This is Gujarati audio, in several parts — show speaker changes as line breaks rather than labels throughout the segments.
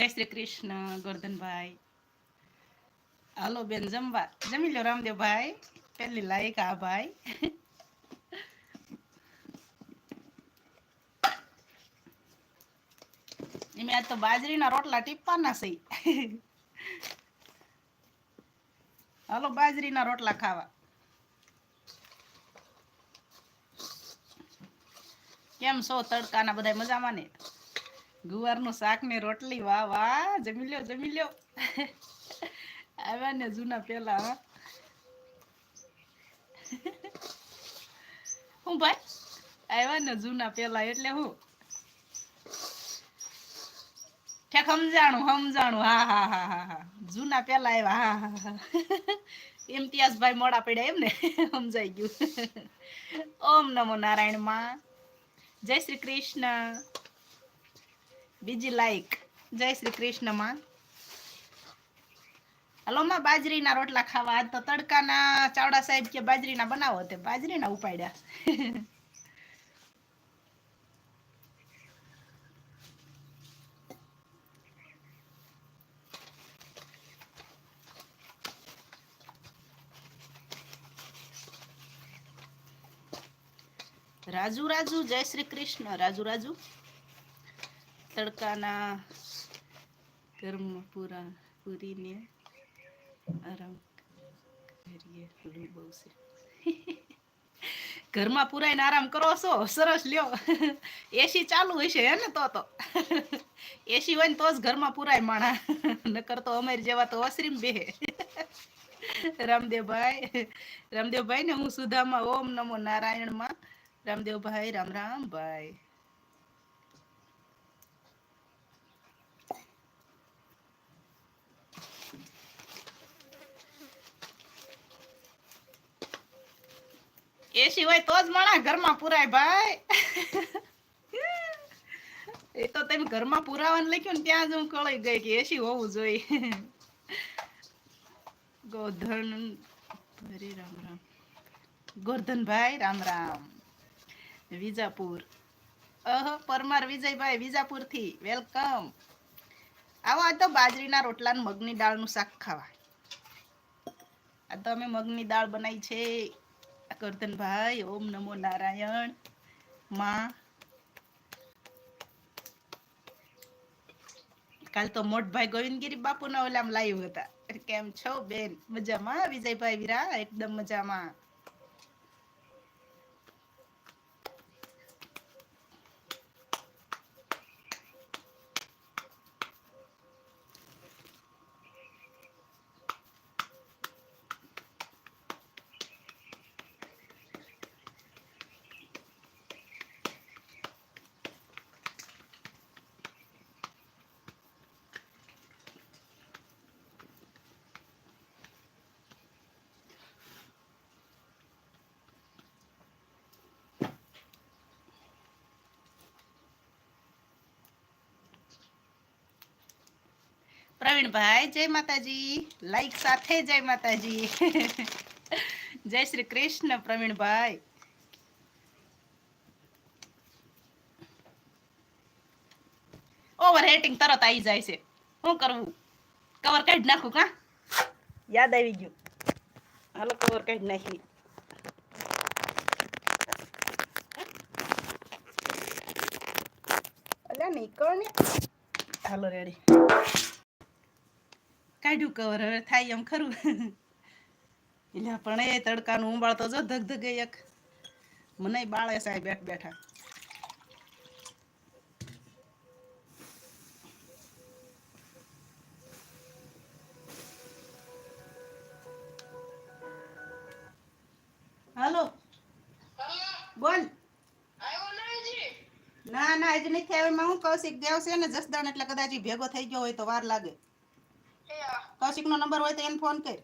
જય શ્રી કૃષ્ણ, ગોરધનભાઈ. હાલો બેન, જમવા. જમી લો રામદેવભાઈ. પેલી લાયક આ ભાઈ. એમે તો બાજરીના રોટલા ટીપવાના છે. હાલો બાજરીના રોટલા ખાવા. કેમ છો તડકાના બધા મજામાં ને? ગુવારનું શાક ને રોટલી, વાહ વાહ, જમી લ્યો જમી લ્યો. આવ્યા ને જૂના પેલા, હા. હું ભાઈ? આવ્યા ને જૂના પેલા એટલે હું? ઠેક સમજાણું સમજાણું. હા હા હા હા હા. જૂના પેલા આવ્યા હા હા હા. ઇમ્તિયાઝભાઈ મોડા પડ્યા એમ ને. સમજાઈ ગયું. ઓમ નમો નારાયણમાં જય શ્રી કૃષ્ણ. બીજી લાઈક. જય શ્રી કૃષ્ણમાં હલો, માં બાજરીના રોટલા ખાવા. તો તો તડકાના ચાવડા સાહેબ કે બાજરીના બનાવો તે બાજરીના ઉપાડ્યા. રાજુ રાજુ, જય શ્રી કૃષ્ણ. રાજુ રાજુ. તડકાના ગરમ પૂરા પૂરીને આરામ કરીએ. લૂ બહુ છે. ઘરમાં પુરાઈને આરામ કરો છો? સરસ લ્યો. એસી ચાલુ હશે હે ને તો તો. એસી હોય ને તો જ ઘરમાં પુરાય માણા. નકર તો અમારી જેવા તો વસરીમ બે. રામદેવભાઈ રામદેવભાઈ ને હું સુધામાં, ઓમ નમો નારાયણમાં. રામદેવભાઈ, રામ રામ એસી હોય તો જ માણા ઘરમાં પુરાય ભાઈ. એ તો તમે ઘરમાં પુરાવાનું લખ્યું ને ત્યાં જ હું કળી ગઈ કે એસી હોવું જોઈએ. ગોધન હરે રામ રામ. ગોરધનભાઈ, રામ રામ. વિજાપુર. અહ, પરમાર વિજયભાઈ વિજાપુરથી વેલકમ. આવો, આ તો બાજરીના રોટલા મગની દાળનું શાક ખાવા. આ તો અમે મગની દાળ બનાવી છે. ગોરધનભાઈ ઓમ નમો નારાયણ. માં. કાલ તો મોટભાઈ ગોવિંદગીરી બાપુના ઓલામ લાઈવ હતા. કેમ છો બેન? મજામાં? વિજયભાઈ વીરા? એકદમ મજામાં. પ્રવીણભાઈ જય માતાજી. લાઈક સાથે જય માતાજી. જય શ્રી કૃષ્ણ પ્રવીણભાઈ ઓવર હેટિંગ તરત આવી જાય છે. શું કરવું? કવર કાઢી નાખું કા? યાદ આવી ગયું. હાલો કવર કાઢી નાખી અલ્યા નીકળ ને હાલો રેડી કાઢ્યું કવર હવે થાય એમ ખરું. એટલે પણ એ તડકાનું ઉંબાળતો જો ધગ ધગે એક. મને બાળે સાહેબ બેઠ બેઠા. હાલો. બોલ. ના ના હજી નથી આવ્યો. હું કૌશિક દેવ છે ને, જસદણ એટલે કદાચ ભેગો થઈ ગયો હોય તો વાર લાગે. કૌશિક નો નંબર હોય તો એને ફોન કર.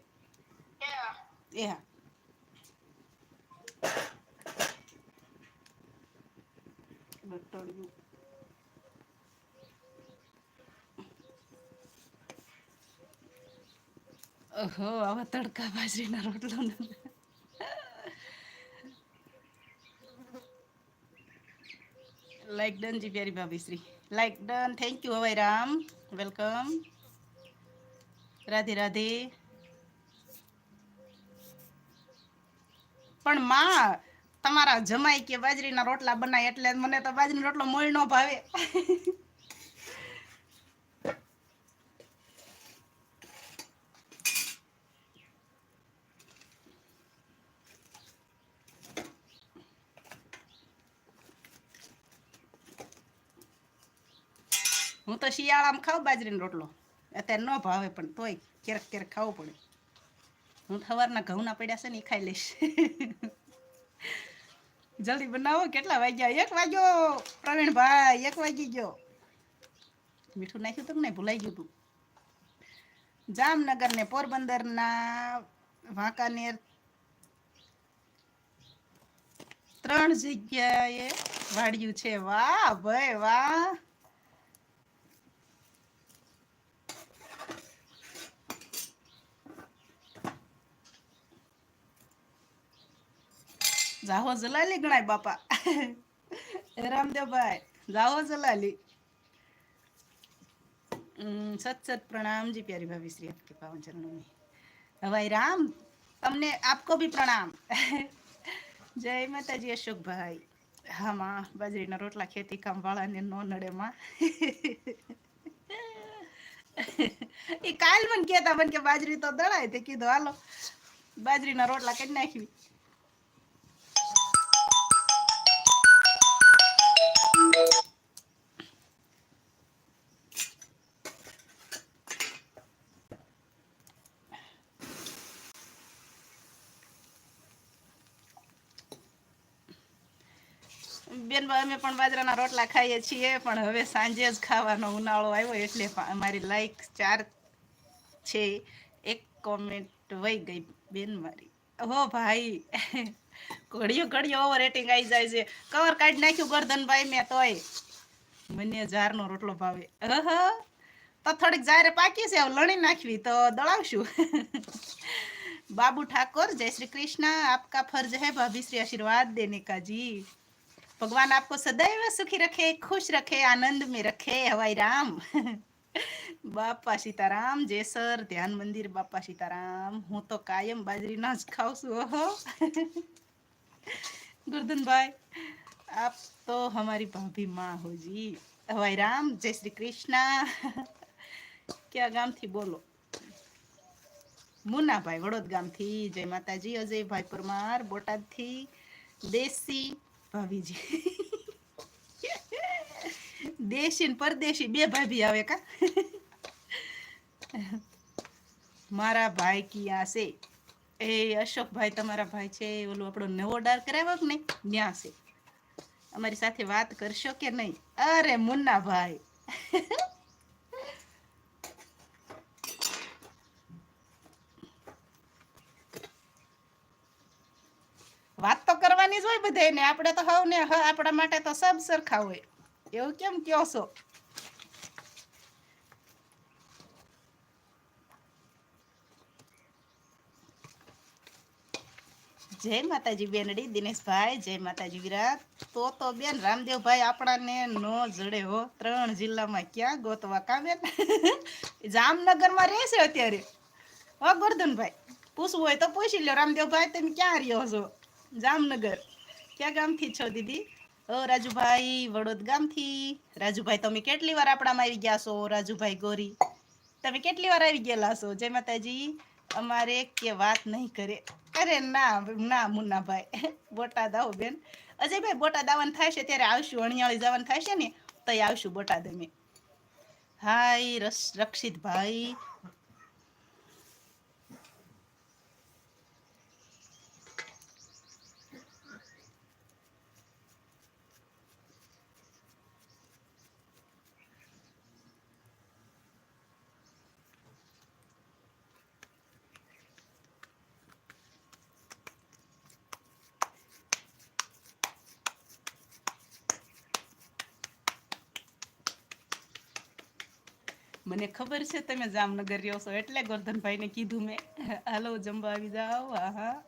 એ હા. બટડિયું ઓહો આવા તડકા બાજરીના રોટલો લાઈક ડન જી પ્યારી ભાભી શ્રી લાઈક ડન થેન્ક યુ હવે રામ વેલકમ રાધે રાધે. પણ માં, તમારા જમાઈ કે બાજરીના રોટલા બનાય એટલે મને તો બાજરીનો રોટલો મોય નો ભાવે. હું તો શિયાળામાં ખાઉં બાજરીનો રોટલો. અત્યારે ન ભાવે પણ તોય ક્યારેક ક્યારેક ખાવું પડે. હું સવારના ઘઉંના પડ્યા છે ને એ ખાઈ લઈશ. જલ્દી બનાવો, કેટલા વાગ્યા? એક વાગ્યો, પ્રવીણભાઈ, એક વાગી ગયો. મીઠું નાખ્યું તું ને ભૂલાઈ ગયું તું જામનગર ને પોરબંદરના વાંકાનેર ત્રણ જગ્યાએ વાડ્યું છે. વાહ, ભાઈ વાહ. જાહો જલાલી ગણાય બાપા રામદેવ ભાઈ જાહો જલાલી સત સત પ્રણામ જી પ્યારી ભાભી શ્રી આપકે પાવન ચરણો में. હવાઈ રામ તમને આપકો ભી પ્રણામ જય માતાજી અશોકભાઈ હા માં બાજરીના રોટલા ખેતી કામ વાળા ને નો નડે માં એ કાલ મને કેતા મને કે બાજરી તો દળાય તે કીધું હાલો બાજરીના રોટલા કરી નાખવી બેન અમે પણ બાજરાના રોટલા ખાઈએ છીએ, પણ હવે સાંજે જ ખાવાનો ઉનાળો આવ્યો એટલે મારી લાઈક ચાર છે, એક કોમેન્ટ વહી ગઈ બેન મારી. હો ભાઈ ઘડીઓ ઘડીઓ ઓવર રેટિંગ આવી જાય છે. કવર કાઢી નાખ્યું ગરદનભાઈ મેં તોય. મને જારનો રોટલો ભાવે. અહ તો થોડીક જારે પાકી છે લણી નાખવી, તો દળાવશું. બાબુ ઠાકોર, જય શ્રી કૃષ્ણ, આપકા ફર્જ હૈ, ભાભી શ્રી આશીર્વાદ દેને કાજી. भगवान आपको सदैव सुखी रखे खुश रखे आनंद में रखे हवाई राम બાપા સીતારામ જય સર ધ્યાન મંદિર બાપા સીતારામ હું તો કાયમ બાજરીના જ ખાઉં છું ઓહો ગુરધનભાઈ આપ તો હમારી ભાભી માં હો જી હવાઈ રામ જય શ્રી કૃષ્ણ ક્યાં ગામથી બોલો મુન્નાભાઈ વડોદ ગામથી જય માતાજી અજયભાઈ પરમાર બોટાદથી દેશી ભાભીજી. દેશી ને પરદેશી બે ભાભી આવે કા? મારા ભાઈ કિયા છે. એ અશોકભાઈ તમારા ભાઈ છે ઓલું આપણો નવો ડાર કરાવ્યો કે નહીં? ન્યા છે. અમારી સાથે વાત કરશો કે નહીં? અરે મુન્નાભાઈ. વાત તો કરવાની જ હોય બધાને આપણે તો હવ ને આપણા માટે તો સબ સરખા હોય. એવું કેમ કયો છો? જય માતાજી બેનડી, દિનેશભાઈ, જય માતાજી વિરાટ. તો તો બેન, રામદેવભાઈ આપણાને નો જડે હો. ત્રણ જિલ્લામાં ક્યાં ગોતવા કામે? જામનગરમાં રહેશે અત્યારે. હો ગોરધનભાઈ, પૂછવું હોય તો પૂછી લ્યો. રામદેવભાઈ, તમે ક્યાં રહ્યો છો? જામનગર. ક્યાં ગામથી છો દીદી? ઓ રાજુભાઈ વડોદ ગામથી. રાજુભાઈ, તમે કેટલી વાર આપણામાં આવી ગયા છો? રાજુભાઈ ગોરી, તમે કેટલી વાર આવી ગયેલા છો? જય માતાજી. અમારે કે વાત નહીં કરે. અરે ના ના, મુન્નાભાઈ. બોટાદ આવો બેન. અજયભાઈ બોટાદ આવવાનું છે ત્યારે આવશું. અણિયાળી જવાનું છે ને તો આવશું બોટાદ અમે. હાય રક્ષિતભાઈ. મને ખબર છે તમે જામનગર રહ્યો છો એટલે ગોરધનભાઈને કીધું મેં. હાલો, જમવા આવી જાઓ. હા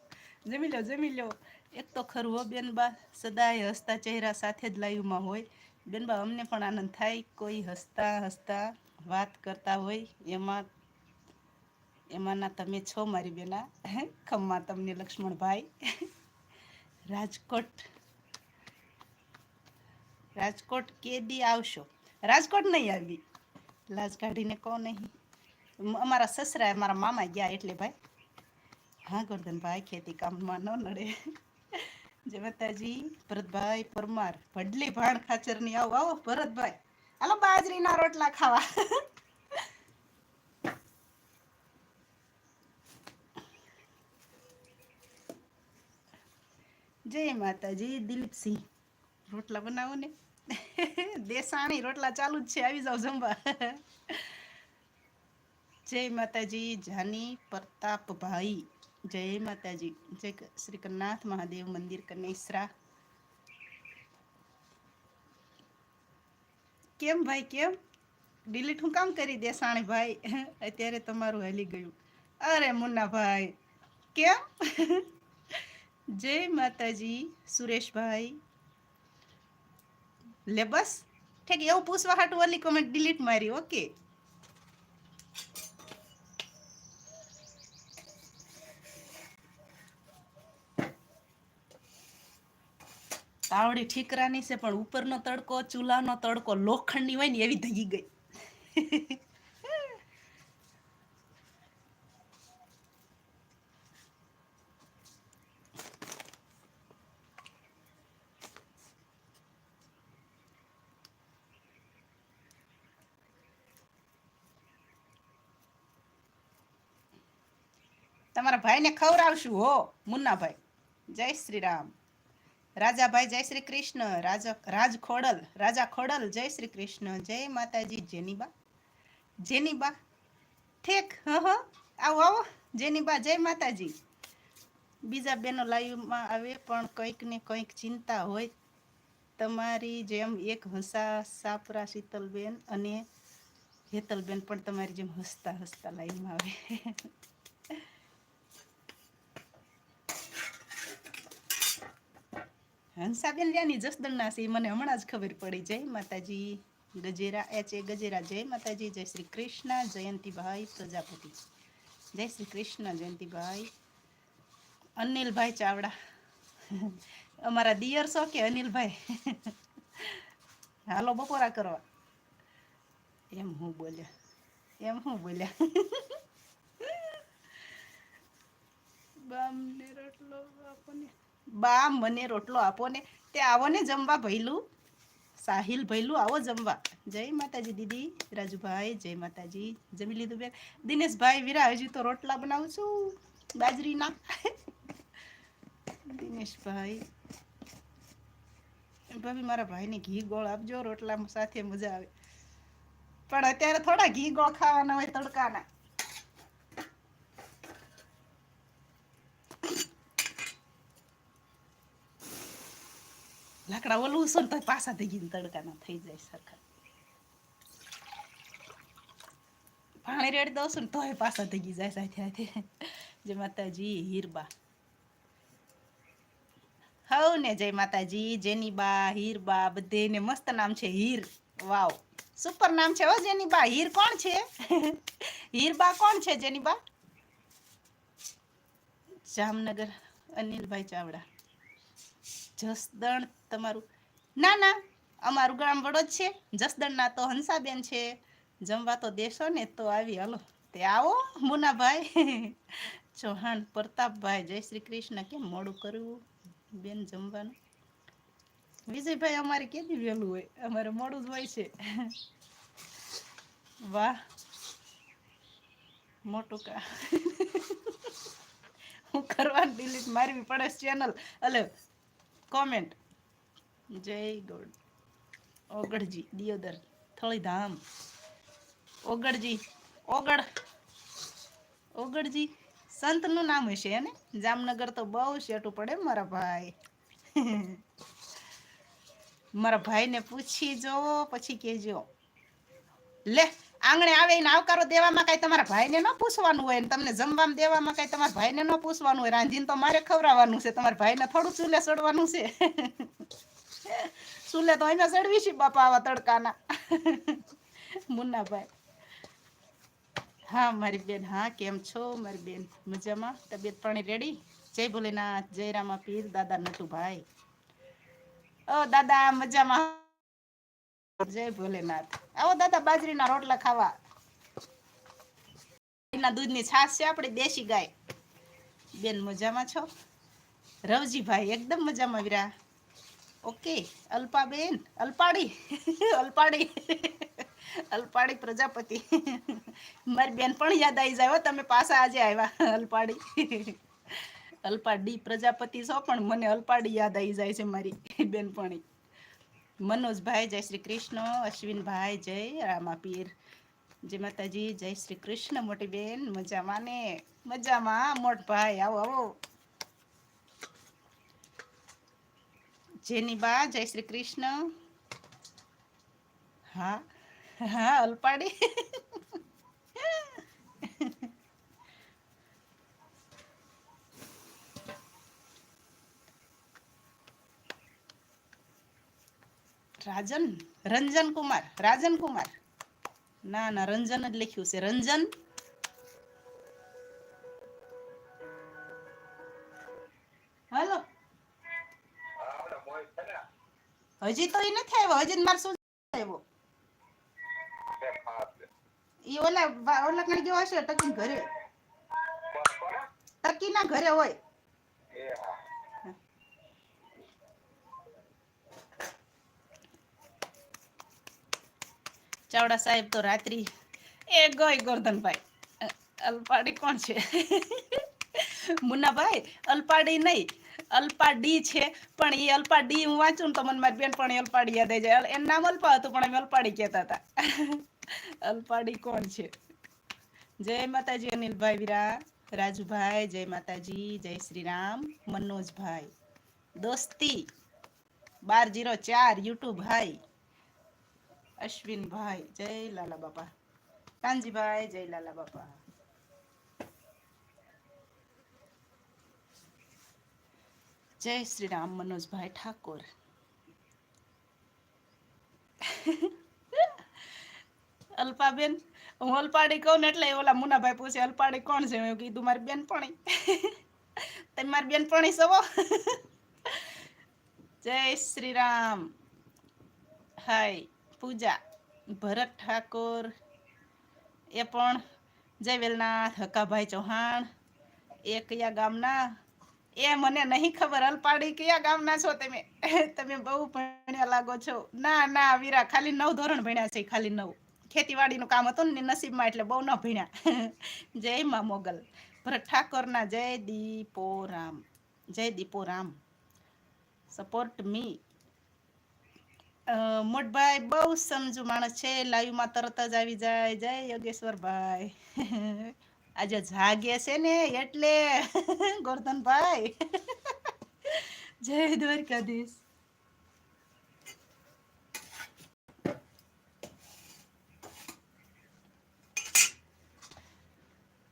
જમી લો જમી લો. એક તો ખરું હો બેનબા, સદાય હસતા ચહેરા સાથે જ લાઈવમાં હોય. બેનબા, અમને પણ આનંદ થાય. કોઈ હસતા હસતા વાત કરતા હોય, એમાં, એમાંના તમે છો મારી બેના. ખમ્મા તમને લક્ષ્મણભાઈ. રાજકોટ રાજકોટ કેદી આવશો. રાજકોટ નહીં આવી. લાજ કાઢીને કહો નહીં. અમારા સસરા અમારા મામા ગયા એટલે ભાઈ. હા, ગોરધનભાઈ, ખેતી કામમાં ન નડે. જય માતાજી, ભરતભાઈ, પરમાર, ભડલી ભાણ ખાચરની આવો આવો, ભરતભાઈ. હાલો, બાજરીના રોટલા ખાવા. જય માતાજી, દિલીપસિંહ. રોટલા બનાવો ને. દેસાણી રોટલા ચાલુ જ છે. આવી જાઓ જમવા. જય માતાજી, જાની પ્રતાપભાઈ. જય માતાજી. જય શ્રી કન્નાથ મહાદેવ મંદિર કનેસરા. કેમ ભાઈ, કેમ? ડિલીટ હું કામ કરી દેસાણી ભાઈ? અત્યારે તમારું હાલી ગયું. અરે મુન્નાભાઈ, કેમ? જય માતાજી, સુરેશભાઈ. લે બસ. ઠીક, એવું પૂછવા હાટું ઓલી કોમેન્ટ ડિલીટ મારી ઓકે તાવડી ઠીકરાની છે, પણ ઉપરનો તડકો, ચૂલાનો તડકો, લોખંડની હોય ને એવી ધગી ગઈ. તમારા ભાઈને ખવડાવશું, હો, મુન્નાભાઈ. જય શ્રી રામ રાજાભાઈ, જય શ્રી કૃષ્ણ. રાજા રાજ ખોડલ રાજા ખોડલ જય શ્રી કૃષ્ણ. જય માતાજી, જેનીબા. જેનીબા, ઠેક હ, આવો આવો. જેનીબા, જય માતાજી. બીજા બેનો લાઈવમાં આવે, પણ કંઈક ને કંઈક ચિંતા હોય. તમારી જેમ એક હસા સાપરા શીતલબેન અને હેતલબેન પણ તમારી જેમ હસતા હસતા લાઈવમાં આવે. હંસાબેન લ્યાની જસદણના છે મને હમણાં જ ખબર પડી. જય માતાજી. Gajera H A Gajera. જય માતાજી, જય શ્રી કૃષ્ણ. જયંતિભાઈ પ્રજાપતિ. જય શ્રી કૃષ્ણ, જયંતિભાઈ. અનિલભાઈ ચાવડા. અમારા દિયર છો કે અનિલભાઈ? હાલો બપોરા કરવા. એમ હું બોલ્યા. એમ હું બોલ્યા. બામને રોટલો આપો ને બા મને રોટલો આપો ને. તે આવો ને જમવા ભૈલું. સાહિલ ભૈલું, આવો જમવા. જય માતાજી દીદી, રાજુભાઈ, જય માતાજી. જમી લીધું બેન. દિનેશભાઈ વીરા, હજી તો રોટલા બનાવું છું. બાજરીના દિનેશભાઈ. ભાભી, મારા ભાઈને ઘી ગોળ આપજો રોટલા સાથે મજા આવે. પણ અત્યારે થોડા ઘી ગોળ ખાવાના હોય તડકાના. લાકડા ઓલું છે ને તો પાછા થઈ ગઈ તડકાના થઈ જાય સરખા પાણી રેડી દઉં છું ને તોય પાછા થઈ ગઈ જાય સાથે જય માતાજી હીરબા હવ ને જય માતાજી જેનીબા હીરબા બધેને મસ્ત નામ છે હીર વાવ સુપર નામ છે હો જેનીબા હીર કોણ છે હીરબા કોણ છે જેનીબા જામનગર અનિલભાઈ ચાવડા જસદણ તમારું? ના ના, અમારું ગામ વડોદ છે. જસદણના તો હંસાબેન છે. જમવા તો દેશો ને તો આવી, હાલો. તે આવો, મુનાભાઈ. ચૌહાણ પ્રતાપભાઈ, જય શ્રી કૃષ્ણ. કેમ મોડું કરવું બેન જમવાનું? વિજયભાઈ અમારે કેદી વહેલું હોય? અમારે મોડું જ હોય છે. વાહ, મોટું કા. હું કરવાનું ડિલીટ મારવી પડે ચેનલ અલે કોમેન્ટ જય ગોડ. ઓગળજી, દિયોદર, થળીધામ. ઓગળજી, ઓગળ. ઓગળજી, સંતનું નામ હશે એને? જામનગર તો બહુ શેટું પડે મારા ભાઈ. મારા ભાઈને પૂછી જો, પછી કહેજો. લે આંગણે આવે એને આવકારો દેવામાં કઈ તમારા ભાઈને ન પૂછવાનું હોય ને તમને જમવામાં દેવામાં કઈ તમારા ભાઈને ન પૂછવાનું હોય, રાંધીને તો મારે ખવડાવવાનું છે, તમારા ભાઈને થોડું ચૂલે ચડવાનું છે. ચૂલે તો અહીંયા ચડવી છે બાપા આવા તડકાના. મુન્નાભાઈ. હા, મારી બેન, હા, કેમ છો? મારી બેન, મજામાં? તબિયત પાણી રેડી? જય ભોલેનાથ, જય રામા પીર દાદા નટુભાઈ. ઓ દાદા, મજામાં? જય ભોલેનાથ. આવો દાદા બાજરીના રોટલા ખાવા. એના દૂધની છાશ છે આપણી, દેશી ગાય. બેન મજામાં છો? રવજીભાઈ એકદમ મજામાં વીરા. ઓકે અલ્પાબેન અલ્પાડી અલ્પાડી અલ્પાડી પ્રજાપતિ. મારી બેન પણ યાદ આવી જાય તમે પાછા આજે આવ્યા. અલ્પાડી અલ્પાડી પ્રજાપતિ છો, પણ મને અલ્પાડી યાદ આવી જાય છે મારી બેનપણી મનોજભાઈ, જય શ્રી કૃષ્ણ, અશ્વિનભાઈ, જય રામાપીર. જય માતાજી, જય શ્રી કૃષ્ણ, મોટી બેન, મજામાં ને? મજામાં, મોટભાઈ, આવો આવો. જેની બા, જય શ્રી કૃષ્ણ. હા હા, અલપાડી. રાજન, રંજન કુમાર, રાજન કુમાર. ના ના, રંજન જ લખ્યું છે. રંજન? હાલો. હજી તો એ નથી આવ્યો. હજી મારે શું આવ્યો. એ ઓલા ઓલા કણ ગયો હશે? ટકી ઘરે. ટકી ના ઘરે હોય. ચાવડા સાહેબ તો રાત્રિ એ ગઈ ગોરધનભાઈ. અલપાડી કોણ છે? મુન્નાભાઈ, અલ્પાડી નહીં, અલ્પાડી છે, પણ એ અલ્પાડી હું વાંચું ને તો મને મારી બેન પણ અલ્પાડી યાદ આવી જાય. એનું નામ અલ્પા હતું, પણ અમે અલ્પાડી કહેતા હતા. અલ્પાડી કોણ છે? જય માતાજી અનિલભાઈ વીરા, રાજુભાઈ, જય માતાજી, જય શ્રી રામ મનોજભાઈ. દોસ્તી બાર જીરો ચાર, યુટ્યુબ હાઈ અશ્વિનભાઈ જય લાલા બાપા. કાનજીભાઈ જય લાલા બાપા. જય શ્રી રામ મનોજભાઈ ઠાકોર. અલ્પાબેન, હું અલ્પાડી કહું ને એટલે ઓલા મુનાભાઈ પૂછે, અલ્પાડી કોણ છે? મેં કીધું, મારી બેનપણી. તમે મારી બેનપણી સવો જય શ્રી રામ. હાય. પૂજા. ભરત ઠાકોર એ પણ જય વેલનાથ હકાભાઈ ચૌહાણ, એ કયા ગામના? એ મને નહીં ખબર. અલપાડી કયા ગામના છો તમે? તમે બહુ ભણ્યા લાગો છો. ના ના, વીરા, ખાલી નવ ધોરણ ભણ્યા છે, ખાલી નવ. ખેતીવાડીનું કામ હતું ને નસીબમાં એટલે બહુ ન ભણ્યા. જય મા મોગલ. ભરત ઠાકોરના જય દીપો રામ જય દીપો રામ સપોર્ટ મી મોટભાઈ બહુ સમજુ માણસ છે લાઈવમાં તરત જ આવી જાય. જય યોગેશ્વરભાઈ આજે જાગે છે ને એટલે ગોરધનભાઈ. જય દ્વારકાધીશ.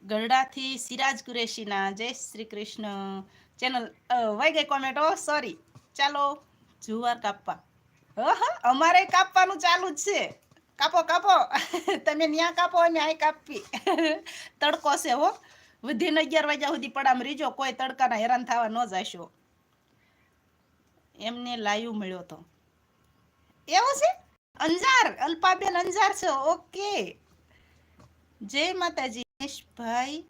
ગરડાથી સિરાજ કુરેશીના. જય શ્રી કૃષ્ણ. ચેનલ વહી ગઈ કોમેન્ટ. સોરી ચાલો. જુવાર કાપવા. અમારે કાપવાનું ચાલુ જ છે. કાપો કાપો. તમે ન્યા કાપો, અમે આય કાપી. તડકો છે હો. વધીને અગિયાર વાગ્યા સુધી પડામ રીજો, કોઈ તડકાના હેરાન થવા ન જશો. એમને લાઈવ મળ્યો તો. એવું છે? અંજાર, અલ્પાબેન અંજાર છે. ઓકે. જય માતાજી. ભાઈ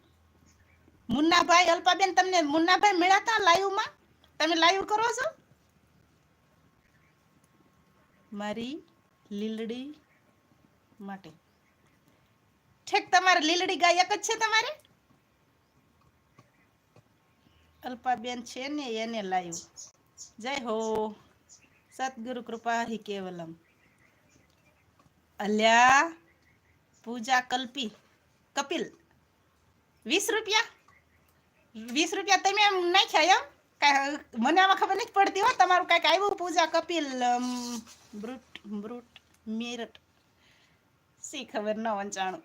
મુન્નાભાઈ, અલ્પાબેન, તમને મુન્નાભાઈ મળ્યા હતા લાઈવમાં તમે લાઈવ કરો છો? મારી લીલડી માટે. ઠેક, તમારે લીલડી ગાય એક જ છે તમારે? અલ્પાબેન છે ને, એને લાવ્યું. જય હો, સદગુરુ કૃપા હિ કેવલમ. અલ્યા, પૂજા કલ્પી, કપિલ, વીસ રૂપિયા? વીસ રૂપિયા તમે એમ નાખ્યા એમ? કાંઈ મને આમાં ખબર નથી પડતી હો. તમારું કાંઈક આવ્યું પૂજા કપિલ બ્રુટ બ્રુટ મેરટ શી ખબર ન વંચાણું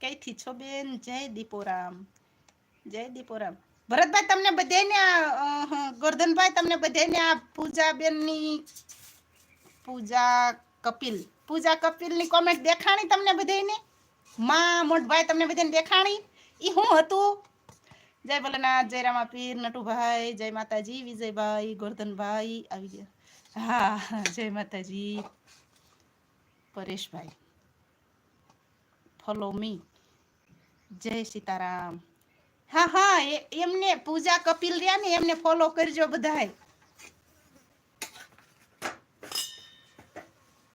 કઈથી છો બેન? જય દીપોરામ. જય દીપોરામ. ભરતભાઈ, તમને બધાને ગોરધનભાઈ, તમને બધાને આ પૂજા બેનની પૂજા કપિલ. પૂજા કપિલની કોમેન્ટ દેખાણી તમને બધાને માં, મોટભાઈ, તમને બધાને દેખાણી? એ શું હતું? જય ભોલેનાથ, જય રામા પીર, નટુભાઈ, જય માતાજી, વિજયભાઈ, ગોરધનભાઈ, આવી ગયા. હા, જય માતાજી. પરેશભાઈ ફોલો મી જય સીતારામ. હા હા એમને પૂજા કપિલ રહ્યા ને, એમને ફોલો કરજો બધાય.